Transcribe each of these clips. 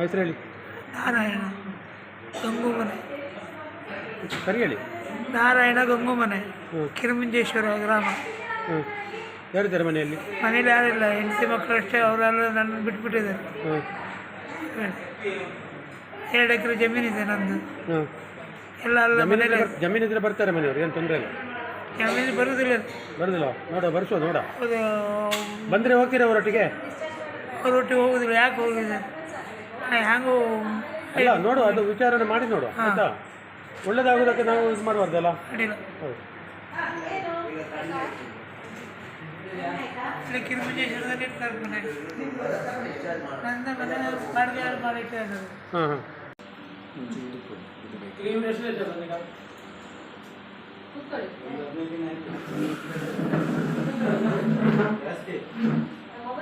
ಹೆಸರು ಹೇಳಿ. ನಾರಾಯಣ ಗಂಗುಮನೆ ಸರಿ ಹೇಳಿ. ನಾರಾಯಣ ಗಂಗುಮನೆ ಹ್ಞೂ ಕಿರುಮುಂಜೇಶ್ವರ ಗ್ರಾಮ. ಹ್ಞೂ ಯಾರಿದ್ದಾರೆ ಮನೆಯಲ್ಲಿ? ಮನೇಲಿ ಯಾರಿಲ್ಲ ಹೆಂಡತಿ ಮಕ್ಕಳು ಅಷ್ಟೇ ಅವರೆಲ್ಲ ನನ್ನ ಬಿಟ್ಬಿಟ್ಟಿದ್ದಾರೆ. ಹ್ಞೂ ಎರಡು ಎಕರೆ ಜಮೀನಿದೆ ನಂದು. ಹ್ಞೂ ಎಲ್ಲ ಅಲ್ಲ ಜಮೀನಿದ್ರೆ ಮನೇಲಿ ಜಮೀನಿದ್ರೆ ಬರ್ತಾರೆ ಮನೆಯವ್ರು ಏನು ತೊಂದರೆ ಇಲ್ಲ. ಜಮೀನು ಬರೋದಿಲ್ಲ. ಬರೋದಿಲ್ಲ. ನೋಡ ಬರ್ಸೋ ನೋಡ ಅದು ಬಂದರೆ ಹೋಗ್ತೀರಾ ಅವರೊಟ್ಟಿಗೆ? ಅವರೊಟ್ಟಿಗೆ ಹೋಗುದಿಲ್ಲ ಯಾಕೆ ಹೋಗಿದೆ ಹ್ಯಾಂಗೂ ಅಲ್ಲ ನೋಡು ಅದು ವಿಚಾರಣೆ ಮಾಡಿ ನೋಡು ಆಯ್ತಾ? ಒಳ್ಳೇದಾಗೋದಕ್ಕೆ ನಾವು ಯೂಸ್ ಮಾಡಬಾರ್ದಲ್ಲ? ಅಡ್ಡಿಲ್ಲ. ಹೌದು. ಇಲ್ಲಿ ಕಿರುಮಿಂಜೇಶ್ವರದಲ್ಲಿ ಇರ್ತಾರೆ ಮನೆ. ನನ್ನ ಮನೆ ಬಾಡಿಗೆ ಯಾರು ಮಾಡಿಟ್ಟೆ ಅದು ಹಾಂ ಹಾಂ.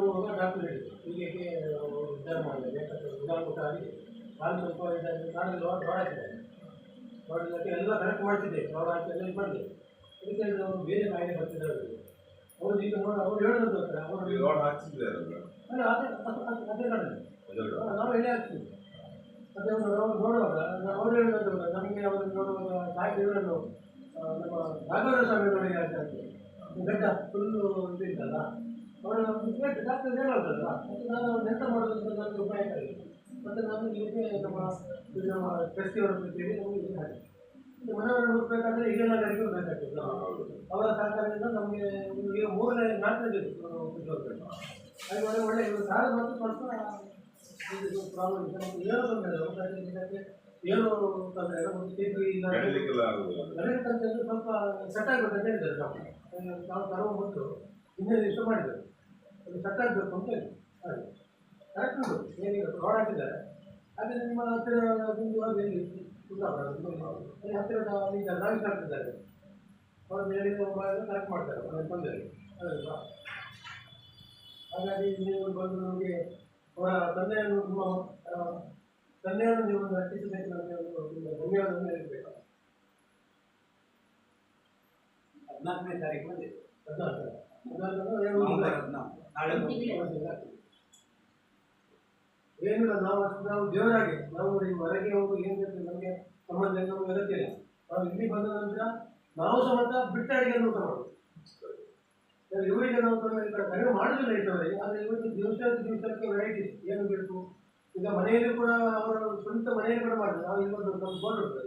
ಹೋಗುವಾಗ ಡಾಕ್ಟರ್ ಹೇಳಿದ್ರು. ಹೀಗೆ ವಿಚಾರ ಮಾಡಿದೆ ಯಾಕಂದರೆ ಉದಾಹರಣೆ ಆಗಿ ಕಾಲು ಸ್ವಲ್ಪ ಇದಾಗಿ ಹಾಕಿದ್ದಾರೆ ರೋಡ್ ಹಾಕಿ ಎಲ್ಲ ಕರೆಕ್ಟ್ ಮಾಡ್ತಿದ್ದೆ. ಹಾಕಿ ಎಲ್ಲ ಇದು ಮಾಡಿದೆ. ಹೇಳಿದ್ರು ಅವರು ಬೇರೆ ಕಾಯಿಲೆ ಬರ್ತಿದ್ದಾರೆ ಅವರು ಈಗ ನೋಡಿ ಅವ್ರು ಹೇಳೋದು ಹತ್ರ ಅವರು ಹಾಕ್ಸಿದ್ರೆ ಅಲ್ಲ ಅಲ್ಲ ಅದೇ ಅದೇ- ನಾವು ಎಲೆ ಹಾಕ್ತೀವಿ ಅದೇ ನಾವು ನೋಡುವಾಗ ಅವ್ರು ಹೇಳೋದು ನಮಗೆ ಅವರು ನೋಡುವಾಗ ಇವರನ್ನು ನಮ್ಮ ನಾಗರ ಸ್ವಾಮಿ ನೋಡಿ ಆಗ್ತದೆ ಗಡ್ಡ ಫುಲ್ಲು ಇದು ಅವರು ಡಾಕ್ಟರ್ ಹೇಳೋದಲ್ಲ ಮತ್ತೆ ನಾನು ಅವ್ರನ್ನ ಎಂತ ಮಾಡೋದು ಅಂತ ನನಗೆ ಉಪಾಯ ಮತ್ತೆ ನಾನು ನಿಮಗೆ ನಮ್ಮ ಟ್ರಸ್ಟಿಯವರು ನಮಗೆ ಮನೆಯವರು ಗಡಿಗೆ ಬೇಕಾಗ್ತದೆ. ನಾವು. ಅವರ ಸಹಕಾರದಿಂದ ನಮಗೆ ಈಗ ಮೂರನೇ ನಾಲ್ಕನೇ ಉದ್ಯೋಗ ಹಾಗೆ ಒಳ್ಳೆ ಒಳ್ಳೆ ಇವರು ಸಾಲ ಮತ್ತು ಸ್ವಲ್ಪ ಪ್ರಾಬ್ಲಮ್ ಇದೆ. ನಮ್ಗೆ ಏನೋ ತೊಂದರೆ ಇಲ್ಲ ಏನೋ ತೊಂದರೆ ಒಂದು ಸ್ವಲ್ಪ ಸೆಟ್ ಆಗಬೇಕು ಅಂತ ಹೇಳಿದ್ದಾರೆ ನಾವು ತರುವ ಮೊದಲು ಹಿಂದೆ ಇಷ್ಟು ಆಗಬೇಕು ಅಂತ ಹೇಳಿ ಹಾಗೆ ಕರೆಕ್ಟ್ ಉಂಟು. ಏನಿಲ್ಲ ರೋಡ್ ಹಾಕಿದ್ದಾರೆ ಹಾಗೆ ನಿಮ್ಮ ಹತ್ತಿರ ಒಂದು ಕುಂದಾಪುರ ಅಲ್ಲಿ ಹತ್ತಿರ ಈಗ ನಾವಿಕ ಕಟ್ತಿದ್ದಾರೆ ಅವ್ರ ಮೊಬೈಲ್ ಕರೆಕ್ಟ್ ಮಾಡ್ತಾರೆ ಮನೆ ತೊಂದರೆ ಅದಲ್ವಾ ಹಾಗಾಗಿ ನೀವು ಬಂದು ನಮಗೆ ಅವರ ತಂದೆಯನ್ನು ನಿಮ್ಮ ತಂದೆಯನ್ನು ನೀವು ರಕ್ಷಿಸಬೇಕು ಒಂದು ಒಂದು ಧನ್ಯವಾದವನ್ನು ಹೇಳಬೇಕು. ಹದಿನಾಲ್ಕನೇ ತಾರೀಕು ಬಂದಿದೆ. ಹದಿನಾಲ್ಕು ಏನಿಲ್ಲ ನಾವು ನಾವು ದೇವರಾಗಿ ನಾವು ಹೊರಗೆ ಹೋಗಿ ಏನು ಬೇಕು ನಮಗೆ ಸಂಬಂಧ ನಮ್ಗೆ ಅಗತ್ಯ ನಾವು ಇಲ್ಲಿ ಬಂದ ನಂತರ ನಾವು ಸಮೇತ ಬಿಟ್ಟ ಅಡಿಗೆ ಊಟ ಮಾಡೋದು ಇವರಿಗೆ ನಾವು ಸ್ವಲ್ಪ ಕಡಿಮೆ ಮಾಡೋದಿಲ್ಲ ಇದ್ದವರಿಗೆ ಆದರೆ ಇವತ್ತು ದಿವಸ ದಿವಸಕ್ಕೆ ವೆರೈಟಿ ಏನು ಬೇಕು ಈಗ ಮನೆಯಲ್ಲಿ ಕೂಡ ಅವರ ಸ್ವಂತ ಮನೆಯಲ್ಲಿ ಕೂಡ ಮಾಡಿದ್ರು ನಾವು ಇವತ್ತು ನಮ್ಮ ಬೋರ್ಡ್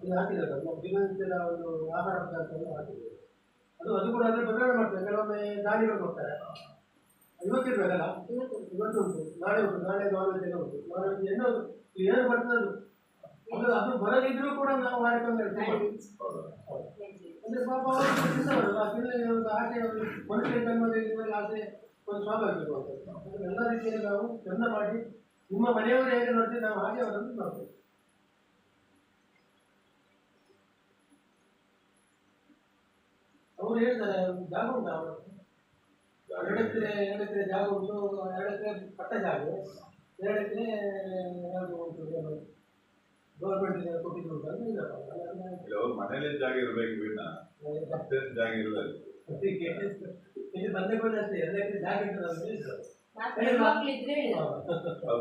ಇದು ಹಾಕಿದ್ದಾರೆ ನಮ್ಮ ದಿನನಿತ್ಯದ ಒಂದು ಆಹಾರ ಪದಾರ್ಥವನ್ನು ಹಾಕಿದ್ದೇವೆ ಅದು ಅದು ಕೂಡ ಅದ್ರ ಪ್ರಕರಣ ಮಾಡ್ತಾರೆ. ಕೆಲವೊಮ್ಮೆ ದಾಳಿಗಳು ಹೋಗ್ತಾರೆ ಇವತ್ತಿರ್ಬೇಕಲ್ಲ? ಇವತ್ತು ಉಂಟು. ನಾಳೆ ಉಂಟು. ನಾಳೆ ವೆಜ್ ಎಲ್ಲ ಉಂಟು. ನಾನ್ ಏನೋ ಏನು ಬರ್ತದೆ ಅದು ಅದು ಬರದಿದ್ರೂ ಕೂಡ ನಾವು ಹೇಳ್ತೇವೆ ಅಂದ್ರೆ ಪಾಪ ಅವರು ತಿನ್ನೋರು, ಆ ತಿನ್ನಲಿಕ್ಕೆ ಒಂದು ಆಸೆ ಮನುಷ್ಯ ಜನ್ಮದಲ್ಲಿ ಆಸೆ ಒಂದು ಸ್ವಾಭಾವಿಕ ಎಲ್ಲ ರೀತಿಯಲ್ಲಿ ನಾವು ಚಂದ ಮಾಡಿ ನಿಮ್ಮ ಮನೆಯವರು ಹೇಗೆ ನೋಡ್ತೀವಿ ನಾವು ಹಾಗೆ ಅವರನ್ನು ನೋಡ್ತೇವೆ ಅವರು ಹೇಳ್ತಾರೆ ಜಾಗ ಉಂಟು ಅವರು? ಎರಡು ಎಕರೆ ಎರಡು ಎಕರೆ ಜಾಗ ಉಂಟು ಎರಡು ಎಕರೆ ಪಟ್ಟ ಜಾಗ ಎರಡು ಎಕರೆ ಯಾವುದು ಉಂಟು ಗೌರ್ಮೆಂಟ್ ಕೊಟ್ಟಿದ್ದು ಉಂಟು ಅಂತ ಅವರು. ಅದನ್ನ ಇಲ್ಲ, ಅವ್ರ ಮನೇಲಿ ಜಾಗ ಇರ್ಬೇಕು ಬಿಡ ಜಾಗ ಇರಬೇಕು ಅದಕ್ಕೆ ಇಲ್ಲಿ ತಂದೆ ಕೂಡ ಅಷ್ಟೇ ಎರಡು ಎಕರೆ ಜಾಗ ಇರ್ತದೆ.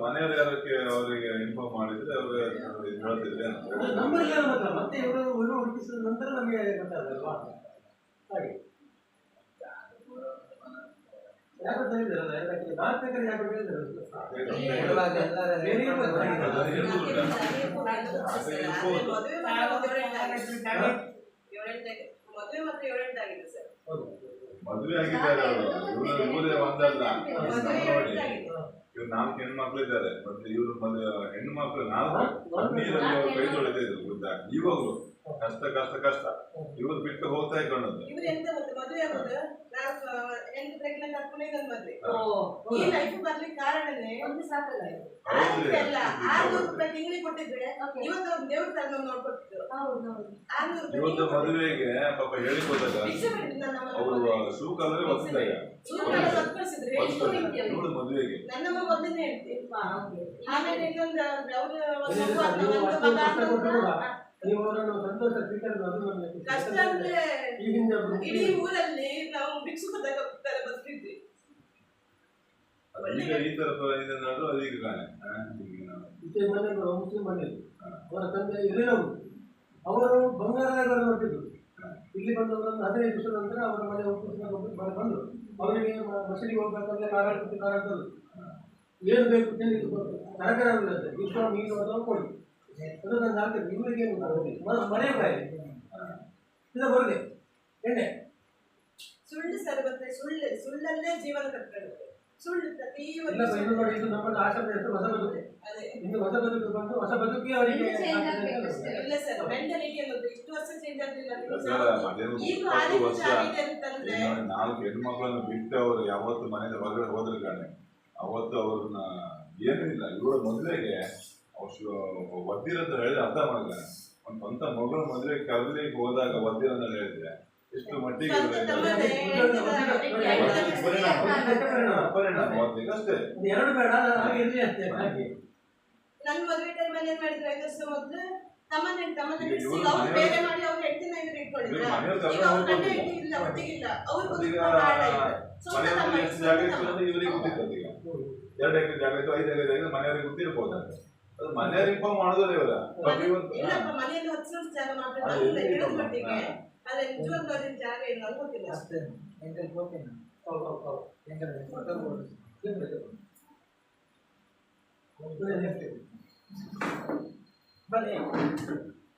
ಮನೆಯವ್ರು ಯಾರಕ್ಕೆ ಅವರಿಗೆ ಇನ್ಫಾರ್ಮ್ ಮಾಡಿದ್ರೆ ಅವ್ರಿಗೆ ಹೇಳ್ತಿದ್ರೆ. ಅದು ಮತ್ತೆ ಇವರು ಇವರು ಹುಡುಕಿಸಿದ ನಂತರ ನಮಗೆ ಗೊತ್ತಾಗಲ್ವಾ ಹಾಗೆ. ಯಾರು ನಾಲ್ಕು ಎಕರೆ. ಮದುವೆ ಮಾತ್ರ ಏಳೆಂಟಾಗಿದೆ ಸರ್ ಹೌದು. ಮದುವೆ ಆಗಿದ್ದಾರೆ ಅವರು. ಇವರು ಇವರೇ ಒಂದಲ್ಲ ಮದುವೆ ನೋಡಿ ಇವ್ರು ನಾಲ್ಕು ಹೆಣ್ಮಕ್ಳು ಇದ್ದಾರೆ ಮತ್ತೆ ಇವ್ರು ಮದುವೆ ಹೆಣ್ಣು ನಾಲ್ಕು ಅವ್ರು ಕೈ ತೊಳಿತಾ ಇದ್ರು ಗೊತ್ತಾ? ಇವಾಗಲೂ ಕಷ್ಟ ಕಷ್ಟ ಕಷ್ಟ. ಇವ್ರು ಬಿಟ್ಟು ಹೋಗ್ತಾ ಇದ್ದು ಇವ್ರು ಎಂತ ಗೊತ್ತು ಮದುವೆ ಆಗುದು? ನಾಲ್ಕು ಎಂಟು ಪ್ರೆಗ್ನೆಂಟ್ ಹಾಕೊಂಡು ಇದೊಂದು ಮದ್ವೆ. ಹೌದಾ? ಈ ಲೈಫ್ ಬರ್ಲಿಕ್ಕೆ ಕಾರಣನೇ ಒಂದು ಸಾಕಲ್ಲ ಹೌದ್ರಿ ಅಲ್ಲ ಆರ್ನೂರು ರೂಪಾಯಿ ತಿಂಗಳಿಗೆ ಕೊಟ್ಟಿದ್ರೆ. ಇವತ್ತು ಅವ್ರು ದೇವ್ರ ನೋಡ್ಕೊಟ್ಟಿದ್ರು. ಆರ್ನೂರು ಮದುವೆಗೆ ಪಾಪ ಹೇಳಿಕೊಟ್ಟಾಗ ಮಗ ಅವರು ಮದುವೆಗೆ. ಶೂ ಕಲರ್ ಒತ್ತಿದಾಗ ಇವ್ರನ್ನೆಲ್ಲ ಸತ್ತು ಕಳ್ಸಿದ್ರು, ಎಷ್ಟು ಹೇಳ್ತೀವಿ. ಇವಳು ಮದುವೆಗೆ. ನನ್ನ ಮೊದಲನೇ ಹೇಳ್ತೀನಿ ಆಮೇಲೆ ಇನ್ನೊಂದು ಅವರು ಒಂದು ಅದೇ ಮಗು ಆದ್ಮೇಲೆ ನೀವು ಅವರನ್ನು ಸಂತೋಷ ಕಷ್ಟ ಅಂದ್ರೆ ಇಡೀ ಊರಲ್ಲಿ ನಾವು ಈಗ ಈ ತರ ಇದನ್ನಾದ್ರೂ ಅದೀಗ ಈಚೆ ಮುಸ್ಲಿಂ ಮನೆಯಲ್ಲಿ ಅವರ ತಂದೆ ಇರಲಿಲ್ಲ. ಅವರು ಬಂಗಾರ ನೋಡಿದ್ರು ಇಲ್ಲಿ ಬಂದವರು ಹದಿನೈದು ದಿವಸ ನಂತರ ಅವರ ಮನೆ ಬಂದು ಬಂದರು ಅವರಿಗೆ ಮಸೀದಿಗೆ ಹೋಗ್ಬೇಕಂದ್ರೆ ಕಾರಣ ಕಾರಾಡ್ತದ್ದು ಏನು ಬೇಕು ತಿಂದಿದ್ದು ತರಕಾರಿ ಇಷ್ಟು ಮೀನು ಅಥವಾ ಕೊಡಿ. ಮ- ಮನೆ ಬಾಯಿ. ಇದು ಬರಲಿ. ಎಣ್ಣೆ. ಸುಳ್ಳು ಸರ್ವತ್ತೆ ಸುಳ್ಳು ಸುಳ್ಳಲ್ಲೇ ಜೀವನ ಕಟ್ಕೊಳ್ಳುತ್ತೆ. ಸುಳ್ಳು ಇಲ್ಲ ನೋಡಿ ಇದು ನಮ್ಮದು ಹೆಸರು ಹೊಸ ಬದುಕು. ಇನ್ನು ಹೊಸ ಬದುಕು ಬಂದು ಹೊಸ ಬದುಕಿ ಅವರಿಗೆ ಇನ್ನು change ಆಗ್ಬೇಕಷ್ಟೇ. ಇಲ್ಲ ಸರ್ ಮೆಂಟಾಲಿಟಿ ಅನ್ನೋದು ಇಷ್ಟು ವರ್ಷ ಚೇಂಜ್ ಆಗಲಿಲ್ಲ. ಸರ್, ಅದೇನು ಈಗ ವರ್ಷ ಅಂತಂದ್ರೆ ನಾಲ್ಕು ಹೆಣ್ಮಕ್ಳನ್ನು ಬಿಟ್ಟು ಅವರು ಯಾವತ್ತು ಮನೆಯಿಂದ ಹೊರಗಡೆ ಹೋದ್ರೆ ಕಾಣೆ. ಅವತ್ತು ಅವ್ರನ್ನ ಏನೂ ಇಲ್ಲ. ಇವಳ ಮದುವೆಗೆ ಅವ್ರು ಒದ್ದಿರ ಅಂತ ಹೇಳಿದ್ರೆ ಅರ್ಥ ಮಾಡಿದ್ರೆ ಒಂದು ಸ್ವಂತ ಮಗಳು ಮದುವೆ ಕರ್ಲಿ ಹೋದಾಗ ಒದ್ದಿರ ಅಂತ ಹೇಳಿದ್ರೆ ಎಷ್ಟು ಮಟ್ಟಿಗೆ ಪರಿಣಾಮ, ಒದ್ದಿಗೆ ಅಷ್ಟೇ. ಎರಡು ಬೇಡ ನನ್ನ ಮದುವೆ ಟೈಮಲ್ಲಿ ಏನ್ ಮಾಡಿದ್ರು ಮೊದ್ಲು? ತಮ್ಮನೆ ತಮ್ಮನೆ ಈಗ ಬಿಡಿಸಿ ಅವ್ರು ಮನೆಯವ್ರು- ಬೇರೆ ಮಾಡಿ ಅವ್ರ ಹೆಂಡತಿನ ಇವ್ರು ಇಟ್ಕೊಂಡಿದ್ರ? ಈಗ ಅವ್ರ ಗಂಡ ಹೆಂಡತಿ ಇಲ್ಲ ಒಟ್ಟಿಗಿಲ್ಲ. ಅವ್ರು ಜಾಗ ಇವರಿಗೆ ಗೊತ್ತಿರ್ತದೆ ಈಗ. ಎರಡು ಎಕರೆ ಜಾಗ ಇತ್ತು ಐದು ಎಕರೆ ಜಾಗ ಮನೆಯವರಿಗೆ ಗೊತ್ತಿರ್ಬೋದು ಅದು ಮನೆಯವ್ರಿಗೆ ಇನ್ಫಾರ್ಮ್ ಮಾಡೋದೇ ಇವರ ಮನೆ- ಇಲ್ಲಪ್ಪ ಮನೆಯಲ್ಲಿ ಹತ್ತು ಸಾವಿರ ಜಾಗ ಮಾತ್ರ ಅದು ಗೊತ್ತಿಲ್ಲ? ಮಟ್ಟಿಗೆ. ಆದ್ರೆ ನಿಜವಾಗ್ಲೂ ಜಾಗ ಅಷ್ಟೇ. ಎಂಟಲ್ಲಿ ಹೋಗ್ತೇನೆ ಹೌದು ಹೌದು ಹೌದು. ಬನ್ನಿ.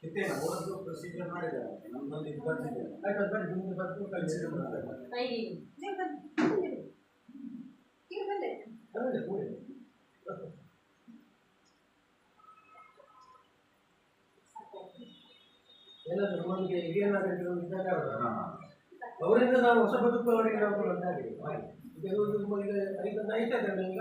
ಇತ್ತೇನು? ಓದೋದು ಪ್ರೊಸೀಜರ್ ಮಾಡಿದ್ದಾರೆ ನಮ್ಮಲ್ಲಿ ಇದು ಬರ್ತಿದೆ. ಆಯ್ತು ಬನ್ನಿ. ನಿಮ್ಗೆ ಬರ್ತು ಕಳಿಸಿದ್ರೆ ಮಾಡ್ತಾರೆ. ಐಡಿ ಬನ್ನಿ. ಬನ್ನಿ. ಆಮೇಲೆ ಕೂಡಿ. ಏನಾದ್ರು ನಮಗೆ ಹಿರಿಯನಾಗಲಿರೋ ಇದ್ದಾಗ ಅವರಿಂದ ನಾವು ಹೊಸ ಬದುಕು ಅವರಿಗೆ ನಾವು ಕೊಡುವಂತಾಗಿದೆ ಹಾಗೆ. ತುಂಬ ಈಗ ಐದು ಐದು ಜನ ಈಗ